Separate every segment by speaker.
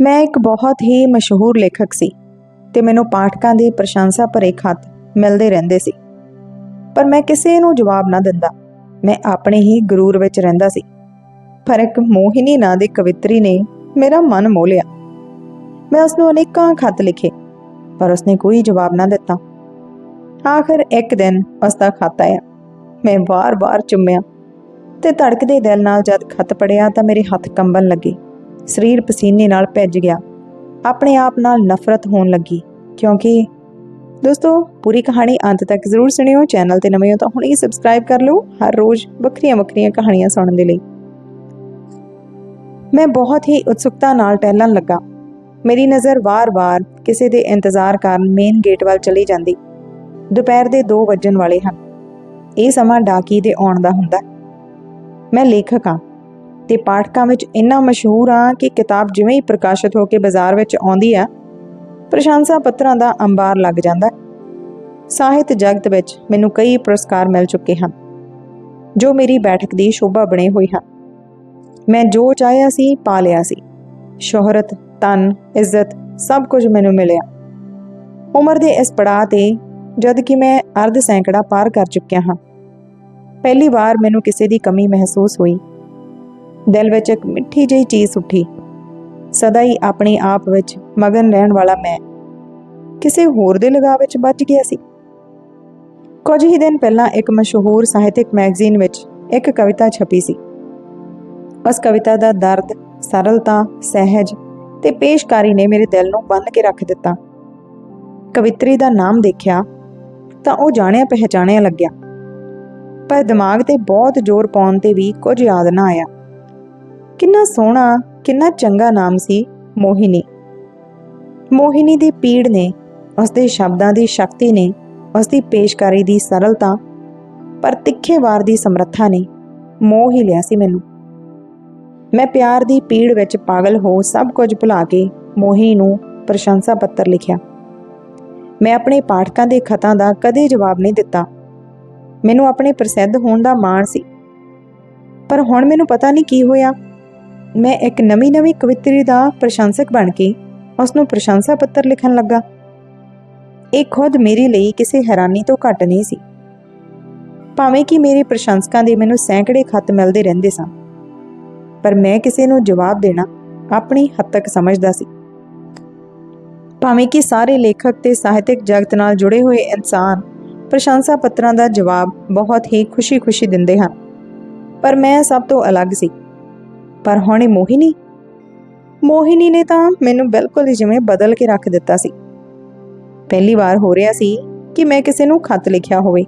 Speaker 1: ਮੈਂ ਇੱਕ ਬਹੁਤ ਹੀ ਮਸ਼ਹੂਰ ਲੇਖਕ ਸੀ ਤੇ ਮੈਨੂੰ ਪਾਠਕਾਂ ਦੀ ਪ੍ਰਸ਼ੰਸਾ ਭਰੇ ਖਤ ਮਿਲਦੇ ਰਹਿੰਦੇ ਸੀ। ਪਰ ਮੈਂ ਕਿਸੇ ਨੂੰ ਜਵਾਬ ਨਾ ਦਿੰਦਾ। ਮੈਂ ਆਪਣੇ ਹੀ ਗਰੂਰ ਵਿੱਚ ਰਹਿੰਦਾ ਸੀ। ਪਰ ਇੱਕ ਮੋਹਿਨੀ ਨਾਂ ਦੀ ਕਵਿੱਤਰੀ ਨੇ ਮੇਰਾ ਮਨ ਮੋਹ ਲਿਆ। ਮੈਂ ਉਸ ਨੂੰ ਅਨੇਕਾਂ ਖਤ ਲਿਖੇ, ਪਰ ਉਸਨੇ ਕੋਈ ਜਵਾਬ ਨਾ ਦਿੱਤਾ। ਆਖਰ ਇੱਕ ਦਿਨ ਉਸ ਦਾ ਖੱਤ ਆਇਆ। ਮੈਂ ਵਾਰ-ਵਾਰ ਚੁੰਮਿਆ ਤੇ ਧੜਕਦੇ ਦਿਲ ਨਾਲ ਜਦ ਖਤ ਪੜਿਆ ਤਾਂ ਮੇਰੇ ਹੱਥ ਕੰਬਣ ਲੱਗੇ। ਸਰੀਰ ਪਸੀਨੇ ਨਾਲ ਭਿੱਜ ਗਿਆ। ਆਪਣੇ ਆਪ ਨਾਲ ਨਫ਼ਰਤ ਹੋਣ ਲੱਗੀ, ਕਿਉਂਕਿ ਦੋਸਤੋ, ਪੂਰੀ ਕਹਾਣੀ ਅੰਤ ਤੱਕ ਜ਼ਰੂਰ ਸੁਣਿਓ, ਚੈਨਲ ਤੇ ਨਵੇਂ ਹੋ ਤਾਂ ਹੁਣੇ ਹੀ ਸਬਸਕ੍ਰਾਈਬ ਕਰ ਲਓ, ਹਰ ਰੋਜ਼ ਵੱਖਰੀਆਂ-ਵੱਖਰੀਆਂ ਕਹਾਣੀਆਂ ਸੁਣਨ ਦੇ ਲਈ। ਮੈਂ ਬਹੁਤ ਹੀ ਉਤਸੁਕਤਾ ਨਾਲ ਟਹਿਲਣ ਲੱਗਾ। ਮੇਰੀ ਨਜ਼ਰ ਵਾਰ-ਵਾਰ ਕਿਸੇ ਦੇ ਇੰਤਜ਼ਾਰ ਕਾਰਨ ਮੇਨ ਗੇਟ ਵੱਲ ਚਲੀ ਜਾਂਦੀ। ਦੁਪਹਿਰ ਦੇ 2 ਵੱਜਣ ਵਾਲੇ ਹਨ। ਇਹ ਸਮਾਂ ਡਾਕੀ ਦੇ ਆਉਣ ਦਾ ਹੁੰਦਾ। ਮੈਂ ਲੇਖਕ ਹਾਂ। ਤੇ ਪਾਠਕਾਂ ਵਿੱਚ ਇੰਨਾ ਮਸ਼ਹੂਰ ਹਾਂ ਕਿ ਕਿਤਾਬ ਜਿਵੇਂ ਹੀ ਪ੍ਰਕਾਸ਼ਿਤ ਹੋ ਕੇ ਬਾਜ਼ਾਰ ਵਿੱਚ ਆਉਂਦੀ ਆ, ਪ੍ਰਸ਼ੰਸਾ ਪੱਤਰਾਂ ਦਾ ਅੰਬਾਰ ਲੱਗ ਜਾਂਦਾ। ਸਾਹਿਤ ਜਗਤ ਵਿੱਚ ਮੈਨੂੰ ਕਈ ਪੁਰਸਕਾਰ ਮਿਲ ਚੁੱਕੇ ਹਨ, ਜੋ ਮੇਰੀ ਬੈਠਕ ਦੀ ਸ਼ੋਭਾ ਬਣੇ ਹੋਏ ਹਨ। ਮੈਂ ਜੋ ਚਾਹਿਆ ਸੀ, ਪਾ ਲਿਆ ਸੀ। ਸ਼ੋਹਰਤ ਤਨ ਇੱਜ਼ਤ ਸਭ ਕੁਝ ਮੈਨੂੰ ਮਿਲਿਆ। ਉਮਰ ਦੇ ਇਸ ਪੜਾਅ ਤੇ ਜਦ ਕਿ ਮੈਂ ਅਰਧ ਸੈਂਕੜਾ ਪਾਰ ਕਰ ਚੁੱਕਿਆ ਹਾਂ। ਪਹਿਲੀ ਵਾਰ ਮੈਨੂੰ ਕਿਸੇ ਦੀ ਕਮੀ ਮਹਿਸੂਸ ਹੋਈ। ਦਿਲ ਵਿੱਚ ਇੱਕ ਮਿੱਠੀ ਜਿਹੀ ਚੀਜ਼ ਉੱਠੀ ਸਦਾ ਹੀ ਆਪਣੇ ਆਪ ਵਿੱਚ ਮਗਨ ਰਹਿਣ ਵਾਲਾ ਮੈਂ ਕਿਸੇ ਹੋਰ ਦੇ ਲਗਾਅ ਵਿੱਚ ਬਚ ਗਿਆ ਸੀ। ਕੁਝ ਹੀ ਦਿਨ ਪਹਿਲਾਂ ਇੱਕ ਮਸ਼ਹੂਰ ਸਾਹਿਤਿਕ ਮੈਗਜ਼ੀਨ ਵਿੱਚ ਇੱਕ ਕਵਿਤਾ ਛਪੀ ਸੀ। ਉਸ ਕਵਿਤਾ ਦਾ ਦਰਦ, ਸਰਲਤਾ, ਸਹਿਜ ਤੇ ਪੇਸ਼ਕਾਰੀ ਨੇ ਮੇਰੇ ਦਿਲ ਨੂੰ ਬੰਨ ਕੇ ਰੱਖ ਦਿੱਤਾ। ਕਵਿਤਰੀ ਦਾ ਨਾਮ ਦੇਖਿਆ ਤਾਂ ਉਹ ਜਾਣਿਆ ਪਹਿਚਾਣਿਆ ਲੱਗਿਆ। ਪਰ ਦਿਮਾਗ ਤੇ ਬਹੁਤ ਜ਼ੋਰ ਪਾਉਣ ਤੇ ਵੀ ਕੁਝ ਯਾਦ ਨਾ ਆਇਆ। ਕਿੰਨਾ ਸੋਹਣਾ, ਕਿੰਨਾ ਚੰਗਾ ਨਾਮ ਸੀ ਮੋਹਿਨੀ। ਮੋਹਿਨੀ ਦੀ ਪੀੜ ਨੇ ਉਸ ਦੇ ਸ਼ਬਦਾਂ ਦੀ ਸ਼ਕਤੀ ਨੇ ਉਸ ਦੀ ਪੇਸ਼ਕਾਰੀ ਦੀ ਸਰਲਤਾ, ਪਰ ਤਿੱਖੇ ਵਾਰ ਦੀ ਸਮਰੱਥਾ ਨੇ ਮੋਹ ਹੀ ਲਿਆ ਸੀ ਮੈਨੂੰ। ਮੈਂ ਪਿਆਰ ਦੀ ਪੀੜ ਵਿੱਚ ਪਾਗਲ ਹੋ ਸਭ ਕੁਝ ਭੁਲਾ ਕੇ ਮੋਹੀ ਨੂੰ ਪ੍ਰਸ਼ੰਸਾ ਪੱਤਰ ਲਿਖਿਆ। ਮੈਂ ਆਪਣੇ ਪਾਠਕਾਂ ਦੇ ਖਤਾਂ ਦਾ ਕਦੇ ਜਵਾਬ ਨਹੀਂ ਦਿੱਤਾ। ਮੈਨੂੰ ਆਪਣੇ ਪ੍ਰਸਿੱਧ ਹੋਣ ਦਾ ਮਾਣ ਸੀ। ਪਰ ਹੁਣ ਮੈਨੂੰ ਪਤਾ ਨਹੀਂ ਕੀ ਹੋਇਆ। ਮੈਂ ਇੱਕ ਨਵੀਂ-ਨਵੀਂ ਕਵਿਤਰੀ ਦਾ ਪ੍ਰਸ਼ੰਸਕ ਬਣ ਕੇ ਉਸ ਨੂੰ ਪ੍ਰਸ਼ੰਸਾ ਪੱਤਰ ਲਿਖਣ ਲੱਗਾ। ਇਹ ਖੁਦ ਮੇਰੇ ਲਈ ਕਿਸੇ ਹੈਰਾਨੀ ਤੋਂ ਘੱਟ ਨਹੀਂ ਸੀ। ਭਾਵੇਂ ਕਿ ਮੇਰੇ ਪ੍ਰਸ਼ੰਸਕਾਂ ਦੇ ਮੈਨੂੰ ਸੈਂਕੜੇ ਖੱਤ ਮਿਲਦੇ ਰਹਿੰਦੇ ਸਨ, ਪਰ ਮੈਂ ਕਿਸੇ ਨੂੰ ਜਵਾਬ ਦੇਣਾ ਆਪਣੀ ਹੱਦ ਤੱਕ ਸਮਝਦਾ ਸੀ। ਭਾਵੇਂ ਕਿ ਸਾਰੇ ਲੇਖਕ ਤੇ ਸਾਹਿਤਿਕ ਜਗਤ ਨਾਲ ਜੁੜੇ ਹੋਏ ਇਨਸਾਨ ਪ੍ਰਸ਼ੰਸਾ ਪੱਤਰਾਂ ਦਾ ਜਵਾਬ ਬਹੁਤ ਹੀ ਖੁਸ਼ੀ-ਖੁਸ਼ੀ ਦਿੰਦੇ ਹਨ, ਪਰ ਮੈਂ ਸਭ ਤੋਂ ਅਲੱਗ ਸੀ। ਪਰ ਹੁਣ ਇਹ ਮੋਹਿਨੀ? ਮੋਹਿਨੀ ਨੇ ਤਾਂ ਮੈਨੂੰ ਬਿਲਕੁਲ ਹੀ ਜਿਵੇਂ ਬਦਲ ਕੇ ਰੱਖ ਦਿੱਤਾ ਸੀ। ਪਹਿਲੀ ਵਾਰ ਹੋ ਰਿਹਾ ਸੀ ਕਿ ਮੈਂ ਕਿਸੇ ਨੂੰ ਖਤ ਲਿਖਿਆ ਹੋਵੇ।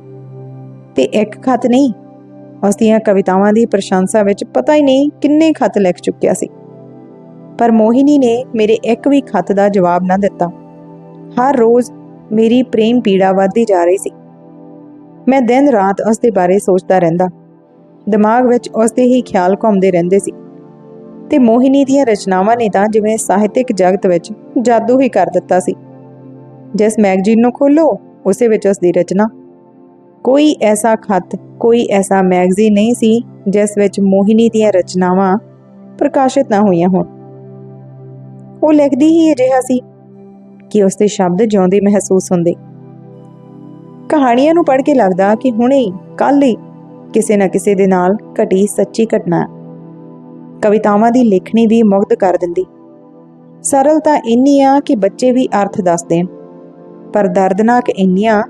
Speaker 1: ਤੇ ਇੱਕ ਖਤ ਨਹੀਂ, ਉਸ ਦੀਆਂ ਕਵਿਤਾਵਾਂ ਦੀ ਪ੍ਰਸ਼ੰਸਾ ਵਿੱਚ ਪਤਾ ਹੀ ਨਹੀਂ ਕਿੰਨੇ ਖਤ ਲਿਖ ਚੁੱਕਿਆ ਸੀ। ਪਰ ਮੋਹਿਨੀ ਨੇ ਮੇਰੇ ਇੱਕ ਵੀ ਖਤ ਦਾ ਜਵਾਬ ਨਾ ਦਿੱਤਾ। ਹਰ ਰੋਜ਼ ਮੇਰੀ ਪ੍ਰੇਮ ਪੀੜਾ ਵੱਧਦੀ ਜਾ ਰਹੀ ਸੀ। ਮੈਂ ਦਿਨ ਰਾਤ ਉਸ ਦੇ ਬਾਰੇ ਸੋਚਦਾ ਰਹਿੰਦਾ। ਦਿਮਾਗ ਵਿੱਚ ਉਸ ਦੇ ਹੀ ਖਿਆਲ ਘੁੰਮਦੇ ਰਹਿੰਦੇ ਸੀ। ਤੇ ਮੋਹਿਨੀ ਦੀਆਂ ਰਚਨਾਵਾਂ ਨੇ ਤਾਂ ਜਿਵੇਂ ਸਾਹਿਤਿਕ ਜਗਤ ਵਿੱਚ ਜਾਦੂ ਹੀ ਕਰ ਦਿੱਤਾ ਸੀ। ਜਿਸ ਮੈਗਜ਼ੀਨ ਨੂੰ ਖੋਲੋ ਉਸੇ ਵਿੱਚ ਉਸ ਦੀ ਰਚਨਾ। ਕੋਈ ਐਸਾ ਖੱਤ, ਕੋਈ ਐਸਾ ਮੈਗਜ਼ੀਨ ਨਹੀਂ ਸੀ ਜਿਸ ਵਿੱਚ ਮੋਹਿਨੀ ਦੀਆਂ ਰਚਨਾਵਾਂ ਪ੍ਰਕਾਸ਼ਿਤ ਨਾ ਹੋਈਆਂ ਹੋਣ। ਉਹ ਲਿਖਦੀ ਹੀ ਅਜਿਹਾ ਸੀ ਕਿ ਉਸ ਦੇ ਸ਼ਬਦ ਜਿਉਂਦੇ ਮਹਿਸੂਸ ਹੁੰਦੇ। ਕਹਾਣੀਆਂ ਨੂੰ ਪੜ੍ਹ ਕੇ ਲੱਗਦਾ ਕਿ ਹੁਣੇ ਹੀ ਕੱਲ ਹੀ ਕਿਸੇ ਨਾ ਕਿਸੇ ਦੇ ਨਾਲ ਘਟੀ ਸੱਚੀ ਘਟਨਾ ਕਵਿਤਾਵਾਂ ਦੀ ਲਿਖਣੀ ਵੀ ਮੁਗਧ ਕਰ ਦਿੰਦੀ। ਸਰਲਤਾ ਇੰਨੀ ਆ ਕਿ ਬੱਚੇ ਵੀ ਅਰਥ ਦੱਸ ਦੇਣ। ਪਰ ਦਰਦਨਾਕ ਇੰਨੀਆਂ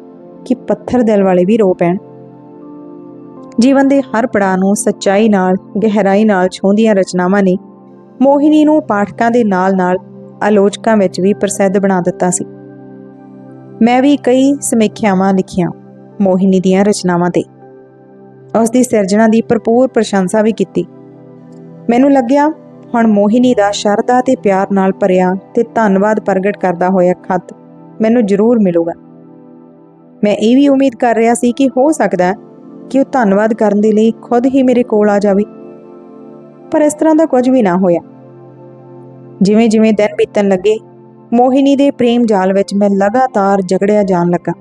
Speaker 1: ਕਿ ਪੱਥਰ ਦਿਲ ਵਾਲੇ ਵੀ ਰੋ ਪੈਣ। ਜੀਵਨ ਦੇ ਹਰ ਪੜਾਅ ਨੂੰ ਸੱਚਾਈ ਨਾਲ, ਗਹਿਰਾਈ ਨਾਲ ਛੋਂਦੀਆਂ ਰਚਨਾਵਾਂ ਨੇ ਮੋਹਿਨੀ ਨੂੰ ਪਾਠਕਾਂ ਦੇ ਨਾਲ-ਨਾਲ ਆਲੋਚਕਾਂ ਵਿੱਚ ਵੀ ਪ੍ਰਸਿੱਧ ਬਣਾ ਦਿੱਤਾ ਸੀ। ਮੈਂ ਵੀ ਕਈ ਸਮੀਖਿਆਵਾਂ ਲਿਖੀਆਂ ਮੋਹਿਨੀ ਦੀਆਂ ਰਚਨਾਵਾਂ ਤੇ। ਉਸ ਦੀ ਸਿਰਜਣਾ ਦੀ ਭਰਪੂਰ ਪ੍ਰਸ਼ੰਸਾ ਵੀ ਕੀਤੀ। ਮੈਨੂੰ ਲੱਗਿਆ, ਹੁਣ ਮੋਹਿਨੀ ਦਾ ਸ਼ਰਧਾ ਤੇ ਪਿਆਰ ਨਾਲ ਭਰਿਆ ਤੇ ਧੰਨਵਾਦ ਪ੍ਰਗਟ ਕਰਦਾ ਹੋਇਆ ਖੱਤ ਮੈਨੂੰ ਜ਼ਰੂਰ ਮਿਲੂਗਾ। ਮੈਂ ਇਹ ਵੀ ਉਮੀਦ ਕਰ ਰਿਹਾ ਸੀ ਕਿ ਹੋ ਸਕਦਾ ਕਿ ਉਹ ਧੰਨਵਾਦ ਕਰਨ ਦੇ ਲਈ ਖੁਦ ਹੀ ਮੇਰੇ ਕੋਲ ਆ ਜਾਵੇ। ਪਰ ਇਸ ਤਰ੍ਹਾਂ ਦਾ ਕੁਝ ਵੀ ਨਾ ਹੋਇਆ। ਜਿਵੇਂ ਜਿਵੇਂ ਦਿਨ ਬੀਤਣ ਲੱਗੇ, ਮੋਹਿਨੀ ਦੇ ਪ੍ਰੇਮ ਜਾਲ ਵਿੱਚ ਮੈਂ ਲਗਾਤਾਰ ਜਗੜਿਆ ਜਾਣ ਲੱਗਾ।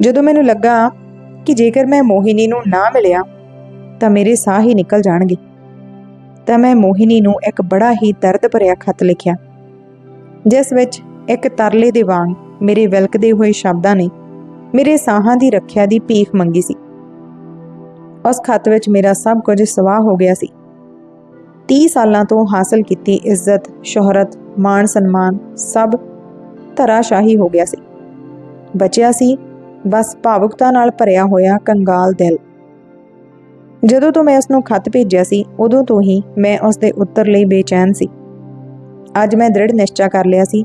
Speaker 1: ਜਦੋਂ ਮੈਨੂੰ ਲੱਗਾ ਕਿ ਜੇਕਰ ਮੈਂ ਮੋਹਿਨੀ ਨੂੰ ਨਾ ਮਿਲਿਆ, ਤਾਂ ਮੇਰੇ ਸਾਹ ਹੀ ਨਿਕਲ ਜਾਣਗੇ। ਤਾਂ ਮੈਂ ਮੋਹਿਨੀ ਨੂੰ ਇੱਕ ਬੜਾ ਹੀ ਦਰਦ ਭਰਿਆ ਖਤ ਲਿਖਿਆ। ਜਿਸ ਵਿੱਚ ਇੱਕ ਤਰਲੇ ਦੇ ਵਾਂਗ ਮੇਰੇ ਵਿਲਕਦੇ ਹੋਏ ਸ਼ਬਦਾਂ ਨੇ ਮੇਰੇ ਸਾਹਾਂ ਦੀ ਰੱਖਿਆ ਦੀ ਭੀਖ ਮੰਗੀ ਸੀ। ਉਸ ਖੱਤ ਵਿੱਚ ਮੇਰਾ ਸਭ ਕੁਝ ਸਵਾਹ ਹੋ ਗਿਆ ਸੀ। 30 ਸਾਲਾਂ ਤੋਂ ਹਾਸਲ ਕੀਤੀ ਇੱਜ਼ਤ, ਸ਼ੋਹਰਤ, ਮਾਣ ਸਨਮਾਨ ਸਭ ਧਰਾਸ਼ਾਹੀ ਹੋ ਗਿਆ ਸੀ। ਬਚਿਆ ਸੀ, ਬਸ ਭਾਵੁਕਤਾ ਨਾਲ ਭਰਿਆ ਹੋਇਆ ਕੰਗਾਲ ਦਿਲ। ਜਦੋਂ ਤੋਂ ਮੈਂ ਉਸ ਨੂੰ ਖੱਤ ਭੇਜਿਆ ਸੀ, ਉਦੋਂ ਤੋਂ ਹੀ ਮੈਂ ਉਸ ਦੇ ਉੱਤਰ ਲਈ ਬੇਚੈਨ ਸੀ। ਅੱਜ ਮੈਂ ਦ੍ਰਿੜ ਨਿਸ਼ਚਾ ਕਰ ਲਿਆ ਸੀ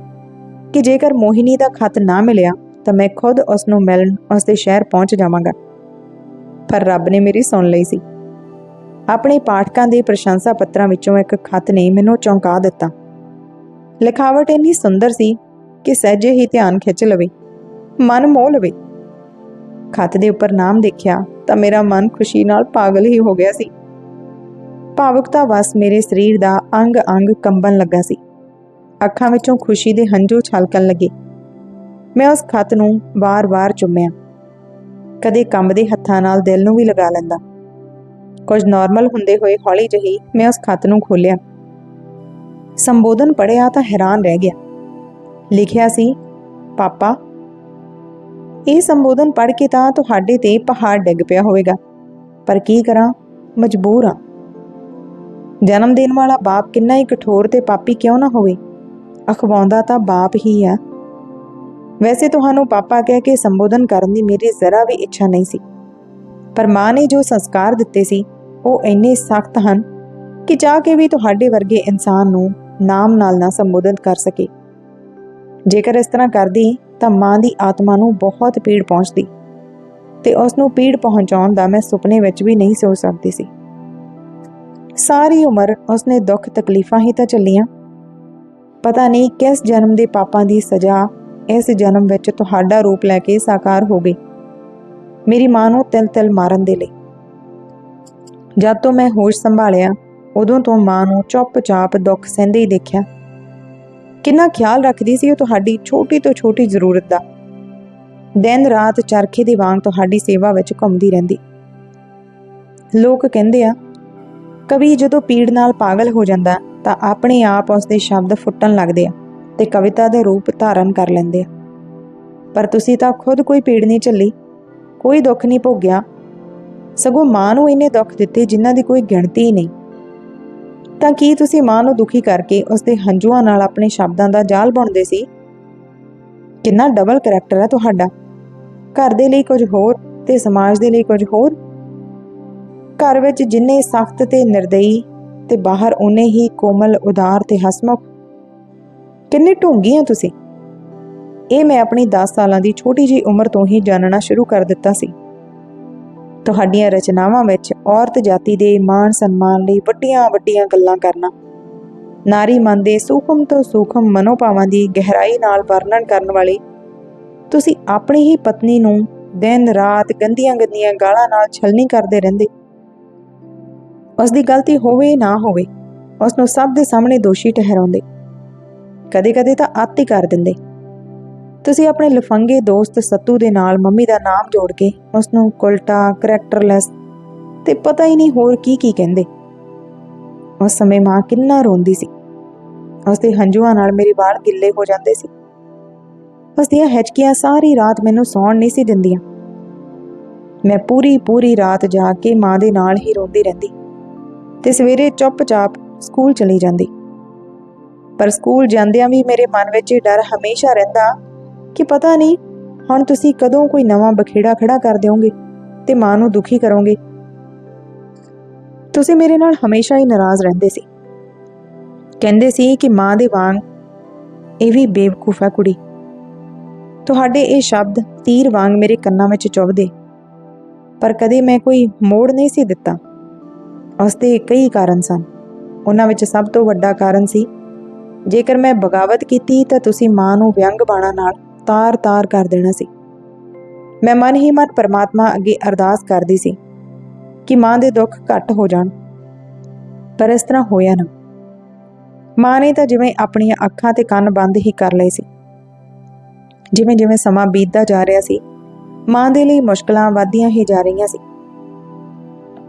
Speaker 1: ਕਿ ਜੇਕਰ ਮੋਹਿਨੀ ਦਾ ਖੱਤ ਨਾ ਮਿਲਿਆ, ਤਾਂ ਮੈਂ ਖੁਦ ਉਸ ਨੂੰ ਮਿਲਣ ਉਸ ਦੇ ਸ਼ਹਿਰ ਪਹੁੰਚ ਜਾਵਾਂਗਾ। ਪਰ ਰੱਬ ਨੇ ਮੇਰੀ ਸੁਣ ਲਈ ਸੀ। ਆਪਣੇ ਪਾਠਕਾਂ ਦੇ ਪ੍ਰਸ਼ੰਸਾ ਪੱਤਰਾਂ ਵਿੱਚੋਂ ਇੱਕ ਖੱਤ ਨੇ ਮੈਨੂੰ ਚੌਂਕਾ ਦਿੱਤਾ। ਲਿਖਾਵਟ ਇੰਨੀ ਸੁੰਦਰ ਸੀ ਕਿ ਸਹਿਜੇ ਹੀ ਧਿਆਨ ਖਿੱਚ ਲਵੇ, ਮਨ ਮੋਹ ਲਵੇ। ਖੱਤ ਦੇ ਉੱਪਰ ਨਾਮ ਦੇਖਿਆ ਤਾਂ ਮੇਰਾ ਮਨ ਖੁਸ਼ੀ ਨਾਲ ਪਾਗਲ ਹੀ ਹੋ ਗਿਆ ਸੀ। ਭਾਵੁਕਤਾ ਵਸ ਮੇਰੇ ਸਰੀਰ ਦਾ ਅੰਗ-ਅੰਗ ਕੰਬਣ ਲੱਗਾ ਸੀ। ਅੱਖਾਂ ਵਿੱਚੋਂ ਖੁਸ਼ੀ ਦੇ ਹੰਝੂ ਛਲਕਣ ਲੱਗੇ। ਮੈਂ ਉਸ ਖਤ ਨੂੰ ਵਾਰ-ਵਾਰ ਚੁੰਮਿਆ। ਕਦੇ ਕੰਬਦੇ ਹੱਥਾਂ ਨਾਲ ਦਿਲ ਨੂੰ ਵੀ ਲਗਾ ਲੈਂਦਾ। ਕੁਝ ਨਾਰਮਲ ਹੁੰਦੇ ਹੋਏ ਹੌਲੀ ਜਹੀ ਮੈਂ ਉਸ ਖੱਤ ਨੂੰ ਖੋਲਿਆ ਸੰਬੋਧਨ ਪੜਿਆ ਤਾਂ ਹੈਰਾਨ ਰਹਿ ਗਿਆ। ਲਿਖਿਆ ਸੀ, ਪਾਪਾ ਇਹ ਸੰਬੋਧਨ ਪੜ੍ਹ ਕੇ ਤਾਂ ਤੁਹਾਡੇ ਤੇ ਪਹਾੜ ਡਿੱਗ ਪਿਆ ਹੋਵੇਗਾ। ਪਰ ਕੀ ਕਰਾਂ? ਮਜਬੂਰ ਹਾਂ। ਜਨਮ ਦੇਣ ਵਾਲਾ ਬਾਪ ਕਿੰਨਾ ਹੀ ਕਠੋਰ ਤੇ ਪਾਪੀ ਕਿਉਂ ਨਾ ਹੋਵੇ? ਅਖਵਾਉਂਦਾ ਤਾਂ ਬਾਪ ਹੀ ਆ। ਵੈਸੇ ਤੁਹਾਨੂੰ ਪਾਪਾ ਕਹਿ ਕੇ ਸੰਬੋਧਨ ਕਰਨ ਦੀ ਮੇਰੀ ਜ਼ਰਾ ਵੀ ਇੱਛਾ ਨਹੀਂ ਸੀ। ਪਰ ਮਾਂ ਨੇ ਜੋ ਸੰਸਕਾਰ ਦਿੱਤੇ ਸੀ, ਉਹ ਇੰਨੇ ਸਖਤ ਹਨ ਕਿ ਚਾਹ ਕੇ ਵੀ ਤੁਹਾਡੇ ਵਰਗੇ ਇਨਸਾਨ ਨੂੰ ਨਾਮ ਨਾਲ ਨਾ ਸੰਬੋਧਨ ਕਰ ਸਕੇ। ਜੇਕਰ ਇਸ ਤਰ੍ਹਾਂ ਕਰਦੀ ਤਾਂ ਮਾਂ ਦੀ ਆਤਮਾ ਨੂੰ ਬਹੁਤ ਪੀੜ ਪਹੁੰਚਦੀ ਤੇ ਉਸ ਨੂੰ ਪੀੜ ਪਹੁੰਚਾਉਣ ਦਾ ਮੈਂ ਸੁਪਨੇ ਵਿੱਚ ਵੀ ਨਹੀਂ ਸੋਚ ਸਕਦੀ ਸੀ। ਸਾਰੀ ਉਮਰ ਉਸਨੇ ਦੁੱਖ ਤਕਲੀਫਾਂ ਹੀ ਤਾਂ ਚੱਲੀਆਂ ਪਤਾ ਨਹੀਂ ਕਿਸ ਜਨਮ ਦੇ ਪਾਪਾਂ ਦੀ ਸਜ਼ਾ ਇਸ ਜਨਮ ਵਿੱਚ ਤੁਹਾਡਾ ਰੂਪ ਲੈ ਕੇ ਸਾਕਾਰ ਹੋ ਗਈ। ਮੇਰੀ ਮਾਂ ਨੂੰ ਤਿਲ ਤਿਲ ਮਾਰਨ ਦੇ ਲਈ। ਜਦ ਤੋਂ ਮੈਂ ਹੋਸ਼ ਸੰਭਾਲਿਆ, ਉਦੋਂ ਤੋਂ ਮਾਂ ਨੂੰ ਚੁੱਪਚਾਪ ਦੁੱਖ ਸਹਿੰਦੇ ਹੀ ਦੇਖਿਆ। ਕਿੰਨਾ ਖਿਆਲ ਰੱਖਦੀ ਸੀ ਉਹ ਤੁਹਾਡੀ ਛੋਟੀ ਤੋਂ ਛੋਟੀ ਜ਼ਰੂਰਤ ਦਾ। ਦਿਨ ਰਾਤ ਚਰਖੇ ਦੇ ਵਾਂਗ ਤੁਹਾਡੀ ਸੇਵਾ ਵਿੱਚ ਘੁੰਮਦੀ ਰਹਿੰਦੀ। ਲੋਕ ਕਹਿੰਦੇ ਆ, ਕਵੀ ਜਦੋਂ ਪੀੜ ਨਾਲ ਪਾਗਲ ਹੋ ਜਾਂਦਾ, ਤਾਂ ਆਪਣੇ ਆਪ ਉਸ ਦੇ ਸ਼ਬਦ ਫੁੱਟਣ ਲੱਗਦੇ ਆ ਤੇ ਕਵਿਤਾ ਦੇ ਰੂਪ ਧਾਰਨ ਕਰ ਲੈਂਦੇ ਆ। ਪਰ ਤੁਸੀਂ ਤਾਂ ਖੁਦ ਕੋਈ ਪੀੜ ਨਹੀਂ ਝੱਲੀ, ਕੋਈ ਦੁੱਖ ਨਹੀਂ ਭੋਗਿਆ। ਸਗੋਂ ਮਾਂ ਨੂੰ ਇੰਨੇ ਦੁੱਖ ਦਿੱਤੇ ਜਿਨ੍ਹਾਂ ਦੀ ਕੋਈ ਗਿਣਤੀ ਹੀ ਨਹੀਂ। ਤਾਂ ਕੀ ਤੁਸੀਂ ਮਾਂ ਨੂੰ ਦੁਖੀ ਕਰਕੇ ਉਸ ਦੇ ਹੰਝੂਆਂ ਨਾਲ ਆਪਣੇ ਸ਼ਬਦਾਂ ਦਾ ਜਾਲ ਬੁਣਦੇ ਸੀ? ਕਿੰਨਾ ਡਬਲ ਕੈਰੈਕਟਰ ਹੈ ਤੁਹਾਡਾ। ਘਰ ਦੇ ਲਈ ਕੁਝ ਹੋਰ ਤੇ ਸਮਾਜ ਦੇ ਲਈ ਕੁਝ ਹੋਰ? ਘਰ ਵਿੱਚ ਜਿੰਨੇ ਸਖਤ ਤੇ ਨਿਰਦਈ ਤੇ ਬਾਹਰ ਉਹਨੇ ਹੀ ਕੋਮਲ, ਉਦਾਰ ਤੇ ਹਸਮੁਖ। ਕਿੰਨੇ ਢੋਂਗੀ ਆ ਤੁਸੀਂ। ਇਹ ਮੈਂ ਆਪਣੀ 10 ਸਾਲਾਂ ਦੀ ਛੋਟੀ ਜੀ ਉਮਰ ਤੋਂ ਹੀ ਜਾਣਨਾ ਸ਼ੁਰੂ ਕਰ ਦਿੱਤਾ ਸੀ। ਤੁਹਾਡੀਆਂ ਰਚਨਾਵਾਂ ਵਿੱਚ ਔਰਤ ਜਾਤੀ ਦੇ ਮਾਣ ਸਨਮਾਨ ਲਈ ਵੱਡੀਆਂ ਵੱਡੀਆਂ ਗੱਲਾਂ ਕਰਨਾ। ਨਾਰੀ ਮਨ ਦੇ ਸੂਖਮ ਤੋਂ ਸੂਖਮ ਮਨੋਭਾਵਾਂ ਦੀ ਗਹਿਰਾਈ ਨਾਲ ਵਰਣਨ ਕਰਨ ਵਾਲੇ, ਤੁਸੀਂ ਆਪਣੀ ਹੀ ਪਤਨੀ ਨੂੰ ਦਿਨ ਰਾਤ ਗੰਦੀਆਂ ਗੰਦੀਆਂ ਗਾਲਾਂ ਨਾਲ ਛਲਣੀ ਕਰਦੇ ਰਹਿੰਦੇ। ਉਸ ਦੀ ਗਲਤੀ ਹੋਵੇ ਨਾ ਹੋਵੇ ਉਸ ਨੂੰ ਸਭ ਦੇ ਸਾਹਮਣੇ ਦੋਸ਼ੀ ਠਹਿਰਾਉਂਦੇ। ਕਦੇ-ਕਦੇ ਤਾਂ ਅੱਤ ਹੀ ਕਰ ਦਿੰਦੇ। ਤੁਸੀਂ ਆਪਣੇ ਲਫੰਗੇ ਦੋਸਤ ਸੱਤੂ ਦੇ ਨਾਲ ਮੰਮੀ ਦਾ ਨਾਮ ਜੋੜ ਕੇ ਉਸ ਨੂੰ ਕੁਲਟਾ, ਕਰੈਕਟਰਲੈਸ ਤੇ ਪਤਾ ਹੀ ਨਹੀਂ ਹੋਰ ਕੀ ਕੀ ਕਹਿੰਦੇ। ਉਸ ਸਮੇਂ ਮਾਂ ਕਿੰਨਾ ਰੋਂਦੀ ਸੀ। ਉਸ ਦੇ ਹੰਝੂਆਂ ਨਾਲ ਮੇਰੇ ਵਾਲ ਗਿੱਲੇ ਹੋ ਜਾਂਦੇ ਸੀ। ਉਸ ਦੀਆਂ ਹਿਚਕੀਆਂ ਸਾਰੀ ਰਾਤ ਮੈਨੂੰ ਸੌਣ ਨਹੀਂ ਸੀ ਦਿੰਦੀਆਂ। ਮੈਂ ਪੂਰੀ ਪੂਰੀ ਰਾਤ ਜਾ ਕੇ ਮਾਂ ਦੇ ਨਾਲ ਹੀ ਰੋਂਦੀ ਰਹਿੰਦੀ ਤੇ ਸਵੇਰੇ ਚੁੱਪਚਾਪ ਸਕੂਲ ਚਲੀ ਜਾਂਦੀ। ਪਰ ਸਕੂਲ ਜਾਂਦਿਆਂ ਵੀ ਮੇਰੇ ਮਨ ਵਿੱਚ ਇਹ ਡਰ ਹਮੇਸ਼ਾ ਰਹਿੰਦਾ ਕਿ ਪਤਾ ਨਹੀਂ, ਹੁਣ ਤੁਸੀਂ ਕਦੋਂ ਕੋਈ ਨਵਾਂ ਬਖੇੜਾ ਖੜਾ ਕਰ ਦਿਓਗੇ ਤੇ ਮਾਂ ਨੂੰ ਦੁਖੀ ਕਰੋਗੇ। ਤੁਸੀਂ ਮੇਰੇ ਨਾਲ ਹਮੇਸ਼ਾ ਹੀ ਨਾਰਾਜ਼ ਰਹਿੰਦੇ ਸੀ। ਕਹਿੰਦੇ ਸੀ ਕਿ ਮਾਂ ਦੇ ਵਾਂਗ ਇਹ ਵੀ ਬੇਵਕੂਫ ਹੈ ਕੁੜੀ। ਤੁਹਾਡੇ ਇਹ ਸ਼ਬਦ ਤੀਰ ਵਾਂਗ ਮੇਰੇ ਕੰਨਾਂ ਵਿੱਚ ਚੁਭਦੇ। ਪਰ ਕਦੇ ਮੈਂ ਕੋਈ ਮੋੜ ਨਹੀਂ ਸੀ ਦਿੱਤਾ। ਉਸ ਦੇ ਕਈ ਕਾਰਨ ਸਨ। ਉਹਨਾਂ ਵਿੱਚ ਸਭ ਤੋਂ ਵੱਡਾ ਕਾਰਨ ਸੀ, ਜੇਕਰ ਮੈਂ ਬਗਾਵਤ ਕੀਤੀ ਤਾਂ ਤੁਸੀਂ ਮਾਂ ਨੂੰ ਵਿਅੰਗ ਬਾਣਾ ਨਾਲ ਤਾਰ-ਤਾਰ ਕਰ ਦੇਣਾ ਸੀ। ਮੈਂ ਮਨ ਹੀ ਮਨ ਪਰਮਾਤਮਾ ਅੱਗੇ ਅਰਦਾਸ ਕਰਦੀ ਸੀ ਕਿ ਮਾਂ ਦੇ ਦੁੱਖ ਘੱਟ ਹੋ ਜਾਣ, ਪਰ ਇਸ ਤਰ੍ਹਾਂ ਹੋਇਆ ਨਾ। ਮਾਂ ਨੇ ਤਾਂ ਜਿਵੇਂ ਆਪਣੀਆਂ ਅੱਖਾਂ ਤੇ ਕੰਨ ਬੰਦ ਹੀ ਕਰ ਲਏ ਸੀ। ਜਿਵੇਂ ਜਿਵੇਂ ਸਮਾਂ ਬੀਤਦਾ ਜਾ ਰਿਹਾ ਸੀ, ਮਾਂ ਦੇ ਲਈ ਮੁਸ਼ਕਲਾਂ ਵਧਦੀਆਂ ਹੀ ਜਾ ਰਹੀਆਂ ਸੀ।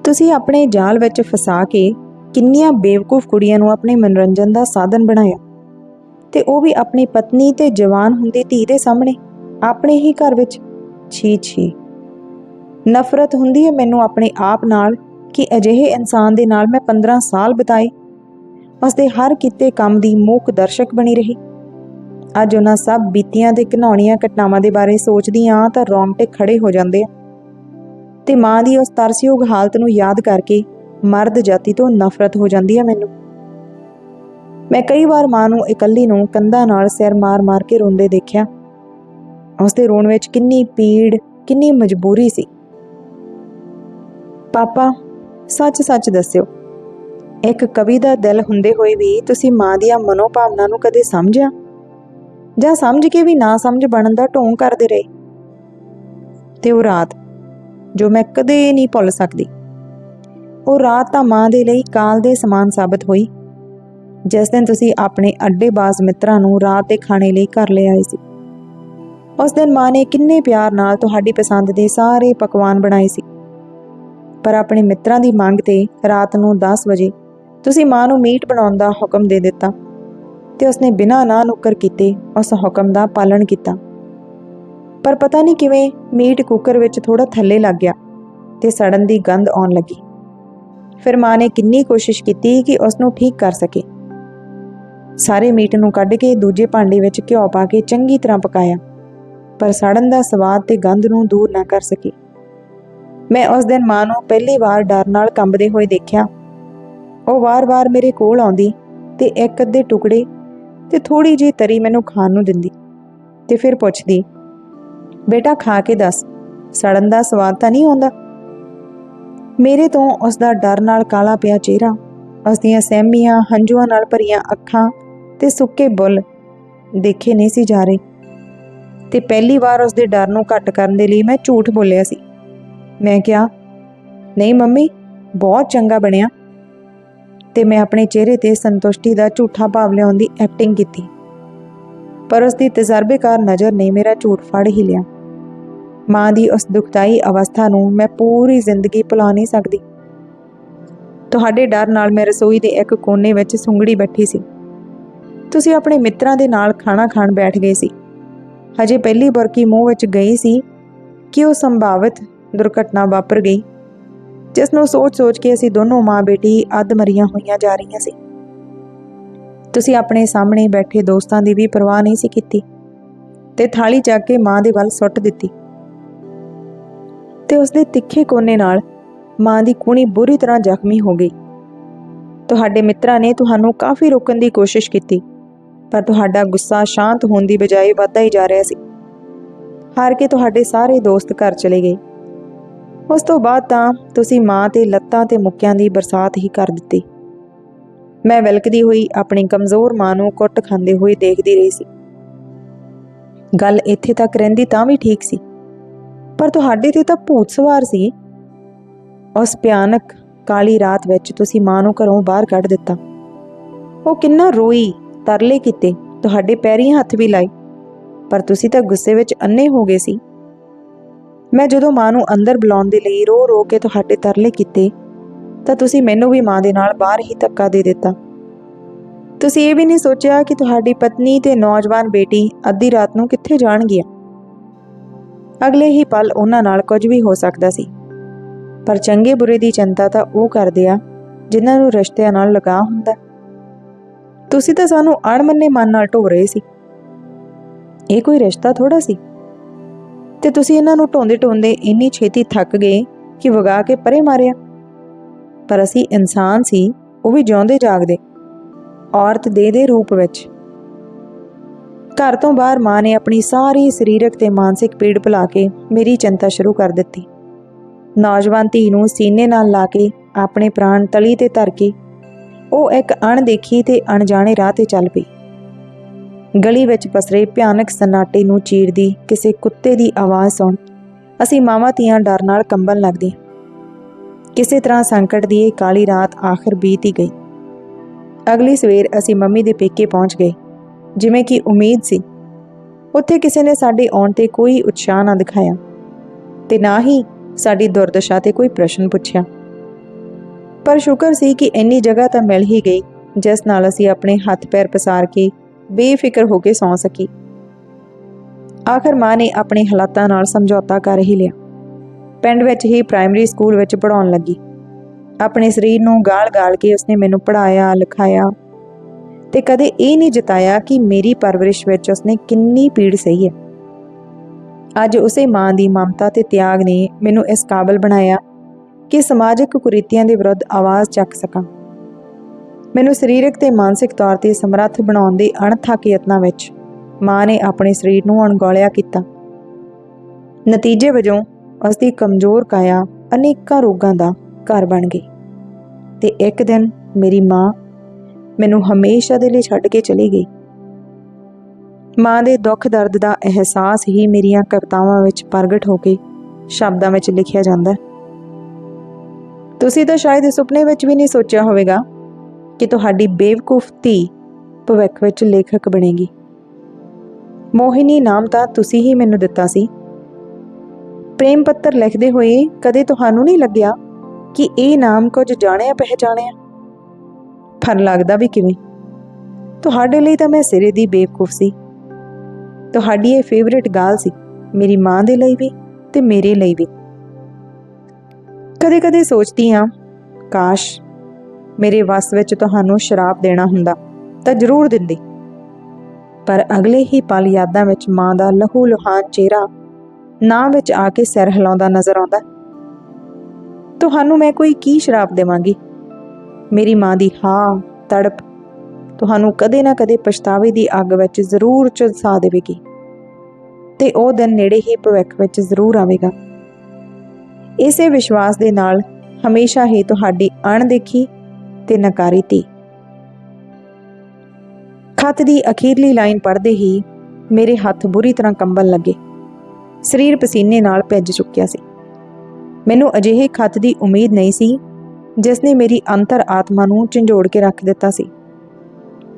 Speaker 1: ਤੁਸੀਂ ਆਪਣੇ ਜਾਲ ਵਿੱਚ ਫਸਾ ਕੇ ਕਿੰਨੀਆਂ ਬੇਵਕੂਫ ਕੁੜੀਆਂ ਨੂੰ ਆਪਣੇ ਮਨੋਰੰਜਨ ਦਾ ਸਾਧਨ ਬਣਾਇਆ। ਤੇ ਉਹ ਵੀ ਆਪਣੀ ਪਤਨੀ ਤੇ ਜਵਾਨ ਹੁੰਦੀ ਧੀ ਦੇ ਸਾਹਮਣੇ, ਆਪਣੇ ਹੀ ਘਰ ਵਿੱਚ। ਛੀ ਛੀ। ਨਫ਼ਰਤ ਹੁੰਦੀ ਹੈ ਮੈਨੂੰ ਆਪਣੇ ਆਪ ਨਾਲ ਕਿ ਅਜਿਹੇ ਇਨਸਾਨ ਦੇ ਨਾਲ ਮੈਂ 15 ਸਾਲ ਬਿਤਾਏ। ਉਸ ਦੇ ਹਰ ਕੀਤੇ ਕੰਮ ਦੀ ਮੂਕ ਦਰਸ਼ਕ ਬਣੀ ਰਹੀ। ਅੱਜ ਉਹਨਾਂ ਸਭ ਬੀਤੀਆਂ ਦੇ ਘਿਨਾਉਣੀਆਂ ਘਟਨਾਵਾਂ ਦੇ ਬਾਰੇ ਸੋਚਦੀ ਹਾਂ ਤਾਂ ਰੌਂਗਟੇ ਖੜੇ ਹੋ ਜਾਂਦੇ ਆ। ਤੇ ਮਾਂ ਦੀ ਉਸ ਤਰਸਯੋਗ ਹਾਲਤ ਨੂੰ ਯਾਦ ਕਰਕੇ ਮਰਦ ਜਾਤੀ ਤੋਂ ਨਫ਼ਰਤ ਹੋ ਜਾਂਦੀ ਹੈ ਮੈਨੂੰ। ਮੈਂ ਕਈ ਵਾਰ ਮਾਂ ਨੂੰ ਇਕੱਲੀ ਨੂੰ ਕੰਧਾਂ ਨਾਲ ਸਿਰ ਮਾਰ-ਮਾਰ ਕੇ ਰੋਂਦੇ ਦੇਖਿਆ। ਉਸ ਦੇ ਰੋਣ ਵਿੱਚ ਕਿੰਨੀ ਪੀੜ, ਕਿੰਨੀ ਮਜਬੂਰੀ ਸੀ। ਪਾਪਾ, ਸੱਚ-ਸੱਚ ਦੱਸਿਓ, ਇੱਕ ਕਵੀ ਦਾ ਦਿਲ ਹੁੰਦੇ ਹੋਏ ਵੀ ਤੁਸੀਂ ਮਾਂ ਦੀਆਂ ਮਨੋਭਾਵਨਾ ਨੂੰ ਕਦੇ ਸਮਝਿਆ? ਜਾਂ ਸਮਝ ਕੇ ਵੀ ਨਾ ਸਮਝ ਬਣਨ ਦਾ ਢੋਂਗ ਕਰਦੇ ਰਹੇ? ਤੇ ਉਹ ਰਾਤ, ਜੋ ਮੈਂ ਕਦੇ ਨਹੀਂ ਭੁੱਲ ਸਕਦੀ, ਉਹ ਰਾਤ ਤਾਂ ਮਾਂ ਦੇ ਲਈ ਕਾਲ ਦੇ ਸਮਾਨ ਸਾਬਤ ਹੋਈ। ਜਿਸ ਦਿਨ ਤੁਸੀਂ ਆਪਣੇ ਅੱਡੇਬਾਜ਼ ਮਿੱਤਰਾਂ ਨੂੰ ਰਾਤ ਦੇ ਖਾਣੇ ਲਈ ਘਰ ਲੈ ਆਏ ਸੀ। ਉਸ ਦਿਨ ਮਾਂ ਨੇ ਕਿੰਨੇ ਪਿਆਰ ਨਾਲ ਤੁਹਾਡੀ ਪਸੰਦ ਦੇ ਸਾਰੇ ਪਕਵਾਨ ਬਣਾਏ ਸੀ। ਪਰ ਆਪਣੇ ਮਿੱਤਰਾਂ ਦੀ ਮੰਗ ਤੇ ਰਾਤ ਨੂੰ 10 ਵਜੇ ਤੁਸੀਂ ਮਾਂ ਨੂੰ ਮੀਟ ਬਣਾਉਣ ਦਾ ਹੁਕਮ ਦੇ ਦਿੱਤਾ ਤੇ ਉਸਨੇ ਬਿਨਾਂ ਨਾ ਨੁੱਕਰ ਕੀਤੇ ਉਸ ਹੁਕਮ ਦਾ ਪਾਲਣ ਕੀਤਾ। ਪਰ ਪਤਾ ਨਹੀਂ ਕਿਵੇਂ ਮੀਟ ਕੁੱਕਰ ਵਿੱਚ ਥੋੜਾ ਥੱਲੇ ਲੱਗ ਗਿਆ ਤੇ ਸੜਨ ਦੀ ਗੰਧ ਆਉਣ ਲੱਗੀ। ਫਿਰ ਮਾਂ ਨੇ ਕਿੰਨੀ ਕੋਸ਼ਿਸ਼ ਕੀਤੀ ਕਿ ਉਸ ਨੂੰ ਠੀਕ ਕਰ ਸਕੇ। ਸਾਰੇ ਮੀਟ ਨੂੰ ਕੱਢ ਕੇ ਦੂਜੇ ਭਾਂਡੇ ਵਿੱਚ ਘਿਓ ਪਾ ਕੇ ਚੰਗੀ ਤਰ੍ਹਾਂ ਪਕਾਇਆ। ਪਰ ਸੜਨ ਦਾ ਸਵਾਦ ਤੇ ਗੰਧ ਨੂੰ ਦੂਰ ਨਾ ਕਰ ਸਕੀ। ਮੈਂ ਉਸ ਦਿਨ ਮਾਂ ਨੂੰ ਪਹਿਲੀ ਵਾਰ ਡਰ ਨਾਲ ਕੰਬਦੇ ਹੋਏ ਦੇਖਿਆ। ਉਹ ਵਾਰ-ਵਾਰ ਮੇਰੇ ਕੋਲ ਆਉਂਦੀ ਤੇ ਇੱਕ ਅੱਧੇ ਟੁਕੜੇ ਤੇ ਥੋੜੀ ਜਿਹੀ ਤਰੀ ਮੈਨੂੰ ਖਾਣ ਨੂੰ ਦਿੰਦੀ ਤੇ ਫਿਰ ਪੁੱਛਦੀ, ਬੇਟਾ, ਖਾ ਕੇ ਦੱਸ, ਸੜਨ ਦਾ ਸਵਾਦ ਤਾਂ ਨਹੀਂ ਆਉਂਦਾ? ਮੇਰੇ ਤੋਂ ਉਸ ਦਾ ਡਰ ਨਾਲ ਕਾਲਾ ਪਿਆ ਚਿਹਰਾ, ਉਸ ਦੀਆਂ ਸਹਿਮੀਆਂ, ਹੰਝੂਆਂ ਨਾਲ ਭਰੀਆਂ ਅੱਖਾਂ ਤੇ ਸੁੱਕੇ ਬੁੱਲ ਦੇਖੇ ਨਹੀਂ ਸੀ ਜਾ ਰਹੇ। ਤੇ ਪਹਿਲੀ ਵਾਰ ਉਸ ਦੇ ਡਰ ਨੂੰ ਘੱਟ ਕਰਨ ਦੇ ਲਈ ਮੈਂ ਝੂਠ ਬੋਲਿਆ ਸੀ। ਮੈਂ ਕਿਹਾ, ਨਹੀਂ ਮੰਮੀ, ਬਹੁਤ ਚੰਗਾ ਬਣਿਆ। ਤੇ ਮੈਂ ਆਪਣੇ ਚਿਹਰੇ ਤੇ ਸੰਤੁਸ਼ਟੀ ਦਾ ਝੂਠਾ ਭਾਵ ਲਿਆਉਣ ਦੀ ਐਕਟਿੰਗ ਕੀਤੀ। ਪਰ ਉਸ ਦੀ ਤਜਰਬੇਕਾਰ ਨਜ਼ਰ ਨੇ ਮੇਰਾ ਝੂਠ ਫੜ ਹੀ ਲਿਆ। ਮਾਂ ਦੀ ਉਸ ਦੁਖਦਾਈ ਅਵਸਥਾ ਨੂੰ ਮੈਂ ਪੂਰੀ ਜ਼ਿੰਦਗੀ ਭੁਲਾ ਨਹੀਂ ਸਕਦੀ। ਤੁਹਾਡੇ ਡਰ ਨਾਲ ਮੈਂ ਰਸੋਈ ਦੇ ਇੱਕ ਕੋਨੇ ਵਿੱਚ ਸੁੰਗੜੀ ਬੈਠੀ ਸੀ। ਤੁਸੀਂ ਆਪਣੇ ਮਿੱਤਰਾਂ ਦੇ ਨਾਲ ਖਾਣਾ ਖਾਣ ਬੈਠ ਗਏ ਸੀ। ਹਜੇ ਪਹਿਲੀ ਬੁਰਕੀ ਮੂੰਹ ਵਿੱਚ ਗਈ ਸੀ ਕਿ ਉਹ ਸੰਭਾਵਿਤ ਦੁਰਘਟਨਾ ਵਾਪਰ ਗਈ, ਜਿਸ ਨੂੰ ਸੋਚ-ਸੋਚ ਕੇ ਅਸੀਂ ਦੋਨੋਂ ਮਾਂ ਬੇਟੀ ਅੱਧ ਮਰੀਆਂ ਹੋਈਆਂ ਜਾ ਰਹੀਆਂ ਸੀ। ਤੁਸੀਂ ਆਪਣੇ ਸਾਹਮਣੇ ਬੈਠੇ ਦੋਸਤਾਂ ਦੀ ਵੀ ਪਰਵਾਹ ਨਹੀਂ ਸੀ ਕੀਤੀ ਤੇ ਥਾਲੀ ਚੱਕ ਕੇ ਮਾਂ ਦੇ ਵੱਲ ਸੁੱਟ ਦਿੱਤੀ ਤੇ ਉਸ ਦੇ ਤਿੱਖੇ ਕੋਨੇ ਨਾਲ ਮਾਂ ਦੀ ਕੂਣੀ ਬੁਰੀ ਤਰ੍ਹਾਂ ਜ਼ਖਮੀ ਹੋ ਗਈ। ਤੁਹਾਡੇ ਮਿੱਤਰਾਂ ਨੇ ਤੁਹਾਨੂੰ ਕਾਫੀ ਰੋਕਣ ਦੀ ਕੋਸ਼ਿਸ਼ ਕੀਤੀ। ਪਰ ਤੁਹਾਡਾ ਗੁੱਸਾ ਸ਼ਾਂਤ ਹੋਣ ਦੀ ਬਜਾਏ ਵੱਧਦਾ ਹੀ ਜਾ ਰਿਹਾ ਸੀ। ਹਾਰ ਕੇ ਤੁਹਾਡੇ ਸਾਰੇ ਦੋਸਤ ਘਰ ਚਲੇ ਗਏ। ਉਸ ਤੋਂ ਬਾਅਦ ਤਾਂ ਤੁਸੀਂ ਮਾਂ ਤੇ ਲੱਤਾਂ ਤੇ ਮੁੱਕਿਆਂ ਦੀ ਬਰਸਾਤ ਹੀ ਕਰ ਦਿੱਤੀ। ਮੈਂ ਵਿਲਕਦੀ ਹੋਈ ਆਪਣੀ ਕਮਜ਼ੋਰ ਮਾਂ ਨੂੰ ਕੁੱਟ ਖਾਂਦੇ ਹੋਏ ਦੇਖਦੀ ਰਹੀ ਸੀ। ਗੱਲ ਇੱਥੇ ਤੱਕ ਰਹਿੰਦੀ ਤਾਂ ਵੀ ਠੀਕ ਸੀ। ਪਰ ਤੁਹਾਡੇ ਤੇ ਤਾਂ ਭੂਤ ਸਵਾਰ ਸੀ। ਉਸ ਭਿਆਨਕ ਕਾਲੀ ਰਾਤ ਵਿੱਚ ਤੁਸੀਂ ਮਾਂ ਨੂੰ ਘਰੋਂ ਬਾਹਰ ਕੱਢ ਦਿੱਤਾ। ਉਹ ਕਿੰਨਾ ਰੋਈ ਤਰਲੇ ਕੀਤੇ, ਤੁਹਾਡੇ ਪੈਰੀ ਹੱਥ ਵੀ ਲਾਏ। ਪਰ ਤੁਸੀਂ ਤਾਂ ਗੁੱਸੇ ਵਿੱਚ ਅੰਨੇ ਹੋ ਗਏ ਸੀ। ਮੈਂ ਜਦੋਂ ਮਾਂ ਨੂੰ ਅੰਦਰ ਬੁਲਾਉਣ ਦੇ ਲਈ ਰੋ ਰੋ ਕੇ ਤੁਹਾਡੇ ਤਰਲੇ ਕੀਤੇ, ਤਾਂ ਤੁਸੀਂ ਮੈਨੂੰ ਵੀ ਮਾਂ ਦੇ ਨਾਲ ਬਾਹਰ ਹੀ ਧੱਕਾ ਦੇ ਦਿੱਤਾ। ਤੁਸੀਂ ਇਹ ਵੀ ਨਹੀਂ ਸੋਚਿਆ ਕਿ ਤੁਹਾਡੀ ਪਤਨੀ ਤੇ ਨੌਜਵਾਨ ਬੇਟੀ ਅੱਧੀ ਰਾਤ ਨੂੰ ਕਿੱਥੇ ਜਾਣਗੀਆਂ? ਅਗਲੇ ਹੀ ਪਲ ਉਹਨਾਂ ਨਾਲ ਕੁਝ ਵੀ ਹੋ ਸਕਦਾ ਸੀ। ਪਰ ਚੰਗੇ ਬੁਰੇ ਦੀ ਚਿੰਤਾ ਤਾਂ ਉਹ ਕਰਦੇ ਆ, ਜਿਨ੍ਹਾਂ ਨੂੰ ਰਿਸ਼ਤਿਆਂ ਨਾਲ ਲਗਾ ਹੁੰਦਾ। ਤੁਸੀਂ ਤਾਂ ਸਾਨੂੰ ਅਣਮੰਨੇ ਮਨ ਨਾਲ ਢੋ ਰਹੇ ਸੀ। ਇਹ ਕੋਈ ਰਿਸ਼ਤਾ ਥੋੜਾ ਸੀ? ਤੇ ਤੁਸੀਂ ਇਹਨਾਂ ਨੂੰ ਢੋਂਦੇ ਢੋਂਦੇ ਇੰਨੀ ਛੇਤੀ ਥੱਕ ਗਏ ਕਿ ਵਗਾ ਕੇ ਪਰੇ ਮਾਰਿਆ? ਪਰ ਅਸੀਂ ਇਨਸਾਨ ਸੀ, ਉਹ ਵੀ ਜਿਉਂਦੇ ਜਾਗਦੇ, ਔਰਤ ਦੇ ਦੇ ਰੂਪ ਵਿੱਚ। ਘਰ ਤੋਂ ਬਾਹਰ ਮਾਂ ਨੇ ਆਪਣੀ ਸਾਰੀ ਸਰੀਰਕ ਤੇ ਮਾਨਸਿਕ ਪੀੜ ਭੁਲਾ ਕੇ ਮੇਰੀ ਚਿੰਤਾ ਸ਼ੁਰੂ ਕਰ ਦਿੱਤੀ। ਨੌਜਵਾਨ ਧੀ ਨੂੰ ਸੀਨੇ ਨਾਲ ਲਾ ਕੇ ਆਪਣੇ ਪ੍ਰਾਣ ਤਲੀ ਤੇ ਧਰ ਕੇ ਉਹ ਇੱਕ ਅਣਦੇਖੀ ਤੇ ਅਣਜਾਣੇ ਰਾਹ ਤੇ ਚੱਲ ਪਈ। ਗਲੀ ਵਿੱਚ ਪਸਰੇ ਭਿਆਨਕ ਸਨਾਟੇ ਨੂੰ ਚੀਰਦੀ ਕਿਸੇ ਕੁੱਤੇ ਦੀ ਆਵਾਜ਼ ਸੁਣ ਅਸੀਂ ਮਾਵਾਂ ਧੀਆਂ ਡਰ ਨਾਲ ਕੰਬਣ ਲੱਗਦੇ ਕਿਸੇ ਤਰ੍ਹਾਂ ਸੰਕਟ ਦੀ ਇਹ ਕਾਲੀ ਰਾਤ ਆਖਰ ਬੀਤ ਹੀ ਗਈ। ਅਗਲੀ ਸਵੇਰ ਅਸੀਂ ਮੰਮੀ ਦੇ ਪੇਕੇ ਪਹੁੰਚ ਗਏ, ਜਿਵੇਂ ਕਿ ਉਮੀਦ ਸੀ। ਉੱਥੇ ਕਿਸੇ ਨੇ ਸਾਡੇ ਆਉਣ ਤੇ ਕੋਈ ਉਤਸ਼ਾਹ ਨਾ ਦਿਖਾਇਆ ਤੇ ਨਾ ਹੀ ਸਾਡੀ ਦੁਰਦਸ਼ਾ ਤੇ ਕੋਈ ਪ੍ਰਸ਼ਨ ਪੁੱਛਿਆ। ਪਰ ਸ਼ੁਕਰ ਸੀ ਕਿ ਇੰਨੀ ਜਗ੍ਹਾ ਤਾਂ ਮਿਲ ਹੀ ਗਈ, ਜਿਸ ਨਾਲ ਅਸੀਂ ਆਪਣੇ ਹੱਥ ਪੈਰ ਪਸਾਰ ਕੇ ਬੇਫਿਕਰ ਹੋ ਕੇ ਸੌਂ ਸਕੀ। ਆਖਰ ਮਾਂ ਨੇ ਆਪਣੇ ਹਾਲਾਤਾਂ ਨਾਲ ਸਮਝੌਤਾ ਕਰ ਹੀ ਲਿਆ। ਪਿੰਡ ਵਿੱਚ ਹੀ ਪ੍ਰਾਇਮਰੀ ਸਕੂਲ ਵਿੱਚ ਪੜਾਉਣ ਲੱਗੀ। ਆਪਣੇ ਸਰੀਰ ਨੂੰ ਗਾਲ-ਗਾਲ ਕੇ ਉਸਨੇ ਮੈਨੂੰ ਪੜਾਇਆ ਲਿਖਾਇਆ ਤੇ ਕਦੇ ਇਹ ਨਹੀਂ ਜਤਾਇਆ ਕਿ ਮੇਰੀ ਪਰਵਰਿਸ਼ ਵਿੱਚ ਉਸਨੇ ਕਿੰਨੀ ਪੀੜ ਸਹੀ ਹੈ। ਅੱਜ ਉਸੇ ਮਾਂ ਦੀ ਮਮਤਾ ਤੇ ਤਿਆਗ ਨੇ ਮੈਨੂੰ ਇਸ ਕਾਬਲ ਬਣਾਇਆ ਕਿ ਸਮਾਜਿਕ ਕੁਰੀਤੀਆਂ ਦੇ ਵਿਰੁੱਧ ਆਵਾਜ਼ ਚੱਕ ਸਕਾਂ। ਮੈਨੂੰ ਸਰੀਰਕ ਤੇ ਮਾਨਸਿਕ ਤੌਰ ਤੇ ਸਮਰੱਥ ਬਣਾਉਣ ਦੇ ਅਣਥੱਕ ਯਤਨਾਂ ਵਿੱਚ ਮਾਂ ਨੇ ਆਪਣੇ ਸਰੀਰ ਨੂੰ ਅਣਗੌਲਿਆ ਕੀਤਾ। ਨਤੀਜੇ ਵਜੋਂ ਉਸ ਦੀ ਕਮਜ਼ੋਰ ਕਾਇਆ ਅਨੇਕਾਂ ਰੋਗਾਂ ਦਾ ਘਰ ਬਣ ਗਈ ਤੇ ਇੱਕ ਦਿਨ ਮੇਰੀ ਮਾਂ ਮੈਨੂੰ ਹਮੇਸ਼ਾ ਦੇ ਲਈ ਛੱਡ ਕੇ ਚਲੀ ਗਈ। ਮਾਂ ਦੇ ਦੁੱਖ ਦਰਦ ਦਾ ਅਹਿਸਾਸ ਹੀ ਮੇਰੀਆਂ ਕਵਿਤਾਵਾਂ ਵਿੱਚ ਪ੍ਰਗਟ ਹੋ ਕੇ ਸ਼ਬਦਾਂ ਵਿੱਚ ਲਿਖਿਆ ਜਾਂਦਾ ਹੈ। ਤੁਸੀਂ ਤਾਂ ਸ਼ਾਇਦ ਸੁਪਨੇ ਵਿੱਚ ਵੀ ਨਹੀਂ ਸੋਚਿਆ ਹੋਵੇਗਾ ਕਿ ਤੁਹਾਡੀ ਬੇਵਕੂਫ ਧੀ ਭਵਿੱਖ ਵਿੱਚ ਲੇਖਕ ਬਣੇਗੀ। ਮੋਹਿਨੀ ਨਾਮ ਤਾਂ ਤੁਸੀਂ ਹੀ ਮੈਨੂੰ ਦਿੱਤਾ ਸੀ। ਪ੍ਰੇਮ ਪੱਤਰ ਲਿਖਦੇ ਹੋਏ ਕਦੇ ਤੁਹਾਨੂੰ ਨਹੀਂ ਲੱਗਿਆ ਕਿ ਇਹ ਨਾਮ ਕੁਝ ਜਾਣਿਆ ਪਹਿਚਾਣਿਆ? ਪਰ ਲੱਗਦਾ ਵੀ ਕਿਵੇਂ? ਤੁਹਾਡੇ ਲਈ ਤਾਂ ਮੈਂ ਸਿਰੇ ਦੀ ਬੇਵਕੂਫ ਸੀ। ਤੁਹਾਡੀ ਇਹ ਫੇਵਰਿਟ ਗਾਲ ਸੀ। ਮੇਰੀ ਮਾਂ ਦੇ ਲਈ ਵੀ ਤੇ ਮੇਰੇ ਲਈ ਵੀ। ਕਦੇ-ਕਦੇ ਸੋਚਦੀ ਹਾਂ ਕਾਸ਼ ਮੇਰੇ ਵਸ ਵਿੱਚ ਤੁਹਾਨੂੰ ਸ਼ਰਾਬ ਦੇਣਾ ਹੁੰਦਾ ਤਾਂ ਜ਼ਰੂਰ ਦਿੰਦੀ। ਪਰ ਅਗਲੇ ਹੀ ਪਲ ਯਾਦਾਂ ਵਿੱਚ ਮਾਂ ਦਾ ਲਹੂ ਲੁਹਾਨ ਚਿਹਰਾ ਨਾਂ ਵਿੱਚ ਆ ਕੇ ਸਿਰ ਹਿਲਾਉਂਦਾ ਨਜ਼ਰ ਆਉਂਦਾ ਤੁਹਾਨੂੰ ਮੈਂ ਕੋਈ ਕੀ ਸ਼ਰਾਬ ਦੇਵਾਂਗੀ? ਮੇਰੀ ਮਾਂ ਦੀ ਹਾਂ, ਤੜਪ। ਤੁਹਾਨੂੰ ਕਦੇ ਨਾ ਕਦੇ ਪਛਤਾਵੇ ਦੀ ਅੱਗ ਵਿੱਚ ਜ਼ਰੂਰ ਝੁਲਸਾ ਦੇਵੇਗੀ ਤੇ ਉਹ ਦਿਨ ਨੇੜੇ ਹੀ ਭਵਿੱਖ ਵਿੱਚ ਜ਼ਰੂਰ ਆਵੇਗਾ। ਇਸੇ ਵਿਸ਼ਵਾਸ ਦੇ ਨਾਲ ਹਮੇਸ਼ਾ ਹੀ ਤੁਹਾਡੀ ਅਣਦੇਖੀ ਤੇ ਨਕਾਰੀ ਧੀ ਖਤ ਦੀ ਅਖੀਰਲੀ ਲਾਈਨ ਪੜ੍ਹਦੇ ਹੀ ਮੇਰੇ ਹੱਥ ਬੁਰੀ ਤਰ੍ਹਾਂ ਕੰਬਣ ਲੱਗੇ। ਸਰੀਰ ਪਸੀਨੇ ਨਾਲ ਭਿੱਜ ਚੁੱਕਿਆ ਸੀ। ਮੈਨੂੰ ਅਜਿਹੇ ਖਤ ਦੀ ਉਮੀਦ ਨਹੀਂ ਸੀ ਜਿਸ ਨੇ ਮੇਰੀ ਅੰਤਰ ਆਤਮਾ ਨੂੰ ਝੰਜੋੜ ਕੇ ਰੱਖ ਦਿੱਤਾ ਸੀ।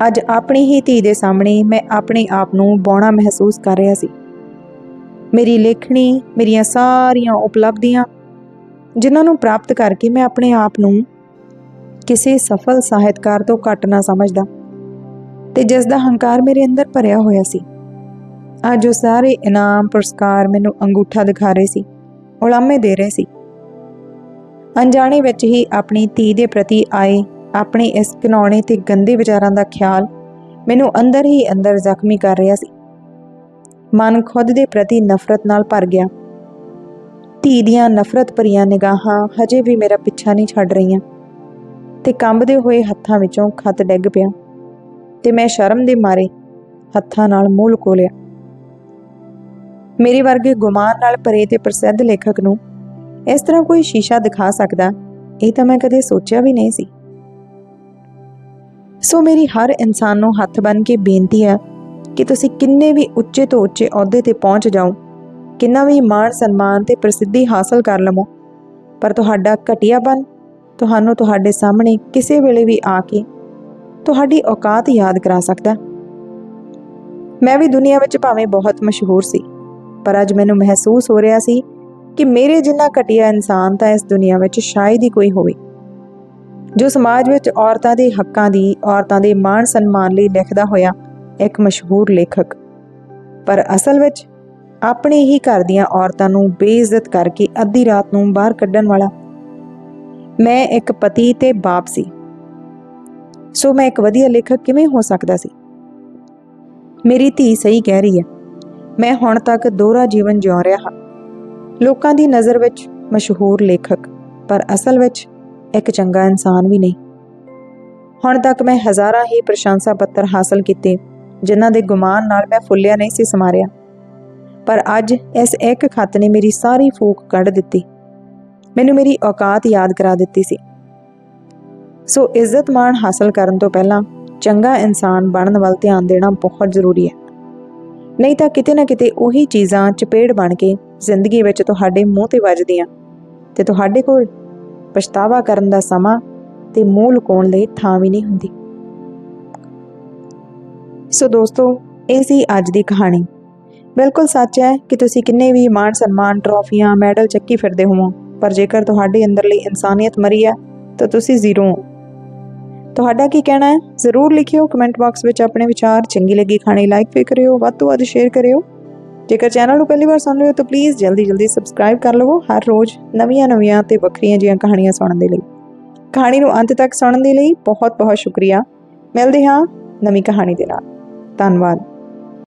Speaker 1: ਅੱਜ ਆਪਣੀ ਹੀ ਧੀ ਦੇ ਸਾਹਮਣੇ ਮੈਂ ਆਪਣੇ ਆਪ ਨੂੰ ਬੌਣਾ ਮਹਿਸੂਸ ਕਰ ਰਿਹਾ ਸੀ। ਮੇਰੀ ਲੇਖਣੀ, ਮੇਰੀਆਂ ਸਾਰੀਆਂ ਉਪਲਬਧੀਆਂ ਜਿਨ੍ਹਾਂ ਨੂੰ ਪ੍ਰਾਪਤ ਕਰਕੇ ਮੈਂ ਆਪਣੇ ਆਪ ਨੂੰ ਕਿਸੇ ਸਫਲ ਸਾਹਿਤਕਾਰ ਤੋਂ ਘੱਟ ਨਾ ਸਮਝਦਾ। ਤੇ ਜਿਸ ਦਾ ਹੰਕਾਰ ਮੇਰੇ ਅੰਦਰ ਭਰਿਆ ਹੋਇਆ ਸੀ, ਅੱਜ ਉਹ ਸਾਰੇ ਇਨਾਮ, ਪੁਰਸਕਾਰ ਮੈਨੂੰ ਅੰਗੂਠਾ ਦਿਖਾ ਰਹੇ ਸੀ, ਉਲਾਮੇ ਦੇ ਰਹੇ ਸੀ। ਅਣਜਾਣੇ ਵਿੱਚ ਹੀ ਆਪਣੀ ਧੀ ਦੇ ਪ੍ਰਤੀ ਆਏ, ਆਪਣੇ ਇਸ ਘਿਨੌਣੇ ਤੇ ਗੰਦੇ ਵਿਚਾਰਾਂ ਦਾ ਖਿਆਲ ਮੈਨੂੰ ਅੰਦਰ ਹੀ ਅੰਦਰ ਜ਼ਖਮੀ ਕਰ ਰਿਹਾ ਸੀ। ਮਨ ਖੁਦ ਦੇ ਪ੍ਰਤੀ ਨਫ਼ਰਤ ਨਾਲ ਭਰ ਗਿਆ। ਧੀ ਦੀਆਂ ਨਫ਼ਰਤ ਭਰੀਆਂ ਨਿਗਾਹਾਂ ਹਜੇ ਵੀ ਮੇਰਾ ਪਿੱਛਾ ਨਹੀਂ ਛੱਡ ਰਹੀਆਂ। ਤੇ ਕੰਬਦੇ ਹੋਏ ਹੱਥਾਂ ਵਿੱਚੋਂ ਖਤ ਡਿੱਗ ਪਿਆ ਤੇ ਮੈਂ ਸ਼ਰਮ ਦੇ ਮਾਰੇ ਹੱਥਾਂ ਨਾਲ ਮੂੰਹ ਲੁਕੋ ਲਿਆ ਮੇਰੇ ਵਰਗੇ ਗੁਮਾਨ ਨਾਲ ਭਰੇ ਤੇ ਪ੍ਰਸਿੱਧ ਲੇਖਕ ਨੂੰ ਇਸ ਤਰ੍ਹਾਂ ਕੋਈ ਸ਼ੀਸ਼ਾ ਦਿਖਾ ਸਕਦਾ, ਇਹ ਤਾਂ ਮੈਂ ਕਦੇ ਸੋਚਿਆ ਵੀ ਨਹੀਂ ਸੀ। ਸੋ ਮੇਰੀ ਹਰ ਇਨਸਾਨ ਨੂੰ ਹੱਥ ਬੰਨ ਕੇ ਬੇਨਤੀ ਹੈ ਕਿ ਤੁਸੀਂ ਕਿੰਨੇ ਵੀ ਉੱਚੇ ਤੋਂ ਉੱਚੇ ਅਹੁਦੇ ਤੇ ਪਹੁੰਚ ਜਾਓ। ਕਿੰਨਾ ਵੀ ਮਾਣ ਸਨਮਾਨ ਤੇ ਪ੍ਰਸਿੱਧੀ ਹਾਸਲ ਕਰ ਲਵੋ। ਪਰ ਤੁਹਾਡਾ ਘਟੀਆਪਨ ਤੁਹਾਨੂੰ ਤੁਹਾਡੇ ਸਾਹਮਣੇ ਕਿਸੇ ਵੇਲੇ ਵੀ ਆ ਕੇ ਤੁਹਾਡੀ ਔਕਾਤ ਯਾਦ ਕਰਾ ਸਕਦਾ ਮੈਂ ਵੀ ਦੁਨੀਆ ਵਿੱਚ ਭਾਵੇਂ ਬਹੁਤ ਮਸ਼ਹੂਰ ਸੀ, ਪਰ ਅੱਜ ਮੈਨੂੰ ਮਹਿਸੂਸ ਹੋ ਰਿਹਾ ਸੀ ਕਿ ਮੇਰੇ ਜਿੰਨਾ ਘਟੀਆ ਇਨਸਾਨ ਤਾਂ ਇਸ ਦੁਨੀਆ ਵਿੱਚ ਸ਼ਾਇਦ ਹੀ ਕੋਈ ਹੋਵੇ। ਜੋ ਸਮਾਜ ਵਿੱਚ ਔਰਤਾਂ ਦੇ ਹੱਕਾਂ ਦੀ, ਔਰਤਾਂ ਦੇ ਮਾਣ ਸਨਮਾਨ ਲਈ ਲਿਖਦਾ ਹੋਇਆ ਇੱਕ ਮਸ਼ਹੂਰ ਲੇਖਕ। ਪਰ ਅਸਲ ਵਿੱਚ ਆਪਣੇ ਹੀ ਘਰ ਦੀਆਂ ਔਰਤਾਂ ਨੂੰ ਬੇਇੱਜ਼ਤ ਕਰਕੇ ਅੱਧੀ ਰਾਤ ਨੂੰ ਬਾਹਰ ਕੱਢਣ ਵਾਲਾ। ਮੈਂ ਇੱਕ ਪਤੀ ਤੇ ਬਾਪ ਸੀ। ਸੋ ਮੈਂ ਇੱਕ ਵਧੀਆ ਲੇਖਕ ਕਿਵੇਂ ਹੋ ਸਕਦਾ ਸੀ? ਮੇਰੀ ਧੀ ਸਹੀ ਕਹਿ ਰਹੀ ਹੈ, ਮੈਂ ਹੁਣ ਤੱਕ ਦੋਹਰਾ ਜੀਵਨ ਜਿਉ ਰਿਹਾ ਹਾਂ। ਲੋਕਾਂ ਦੀ ਨਜ਼ਰ ਵਿੱਚ ਮਸ਼ਹੂਰ ਲੇਖਕ, ਪਰ ਅਸਲ ਵਿੱਚ ਇੱਕ ਚੰਗਾ ਇਨਸਾਨ ਵੀ ਨਹੀਂ। ਹੁਣ ਤੱਕ ਮੈਂ ਹਜ਼ਾਰਾਂ ਹੀ ਪ੍ਰਸ਼ੰਸਾ ਪੱਤਰ ਹਾਸਲ ਕੀਤੇ, ਜਿਨ੍ਹਾਂ ਦੇ ਗੁਮਾਨ ਨਾਲ ਮੈਂ ਫੁੱਲਿਆ ਨਹੀਂ ਸੀ ਸਮਾਰਿਆ। ਪਰ ਅੱਜ ਇਸ ਇੱਕ ਖੱਤ ਨੇ ਮੇਰੀ ਸਾਰੀ ਫੂਕ ਕੱਢ ਦਿੱਤੀ। ਮੈਨੂੰ ਮੇਰੀ ਔਕਾਤ ਯਾਦ ਕਰਾ ਦਿੱਤੀ ਸੀ। ਸੋ ਇੱਜ਼ਤ ਮਾਣ ਹਾਸਲ ਕਰਨ ਤੋਂ ਪਹਿਲਾਂ ਚੰਗਾ ਇਨਸਾਨ ਬਣਨ ਵੱਲ ਧਿਆਨ ਦੇਣਾ ਬਹੁਤ ਜ਼ਰੂਰੀ ਹੈ। ਨਹੀਂ ਤਾਂ ਕਿਤੇ ਨਾ ਕਿਤੇ ਉਹੀ ਚੀਜ਼ਾਂ ਚਪੇੜ ਬਣ ਕੇ ਜ਼ਿੰਦਗੀ ਵਿੱਚ ਤੁਹਾਡੇ ਮੂੰਹ ਤੇ ਵੱਜਦੀਆਂ ਤੇ ਤੁਹਾਡੇ ਕੋਲ ਪਛਤਾਵਾ ਕਰਨ ਦਾ ਸਮਾਂ ਤੇ ਮੂੰਹ ਲੁਕਾਉਣ ਲਈ ਥਾਂ ਵੀ ਨਹੀਂ ਹੁੰਦੀ। ਸੋ ਦੋਸਤੋ, ਇਹ ਸੀ ਅੱਜ ਦੀ ਕਹਾਣੀ। ਬਿਲਕੁਲ ਸੱਚ ਹੈ ਕਿ ਤੁਸੀਂ ਕਿੰਨੇ ਵੀ ਮਾਣ ਸਨਮਾਨ, ਟਰੋਫੀਆਂ, ਮੈਡਲ ਚੱਕੀ ਫਿਰਦੇ ਹੋਵੋ, ਪਰ ਜੇਕਰ ਤੁਹਾਡੇ ਅੰਦਰਲੀ ਇਨਸਾਨੀਅਤ ਮਰੀ ਹੈ, ਤਾਂ ਤੁਸੀਂ ਜ਼ੀਰੋ ਹੋ। ਤੁਹਾਡਾ ਕੀ ਕਹਿਣਾ ਹੈ? ਜ਼ਰੂਰ ਲਿਖਿਓ, ਕਮੈਂਟ ਬਾਕਸ ਵਿੱਚ ਆਪਣੇ ਵਿਚਾਰ, ਚੰਗੀ ਲੱਗੀ ਕਹਾਣੀ ਲਾਈਕ ਵੀ ਕਰਿਓ, ਵੱਧ ਤੋਂ ਵੱਧ ਸ਼ੇਅਰ ਕਰਿਓ। ਜੇਕਰ ਚੈਨਲ ਨੂੰ ਪਹਿਲੀ ਵਾਰ ਸੁਣ ਰਹੇ ਹੋ ਤਾਂ ਪਲੀਜ਼ ਜਲਦੀ ਜਲਦੀ ਸਬਸਕ੍ਰਾਈਬ ਕਰ ਲਵੋ ਹਰ ਰੋਜ਼ ਨਵੀਆਂ ਨਵੀਆਂ ਤੇ ਵੱਖਰੀਆਂ ਜਿਹੀਆਂ ਕਹਾਣੀਆਂ ਸੁਣਨ ਦੇ ਲਈ। ਕਹਾਣੀ ਨੂੰ ਅੰਤ ਤੱਕ ਸੁਣਨ ਦੇ ਲਈ ਬਹੁਤ ਬਹੁਤ ਸ਼ੁਕਰੀਆ। ਮਿਲਦੇ ਹਾਂ ਨਵੀਂ ਕਹਾਣੀ ਦੇ ਨਾਲ। ਧੰਨਵਾਦ।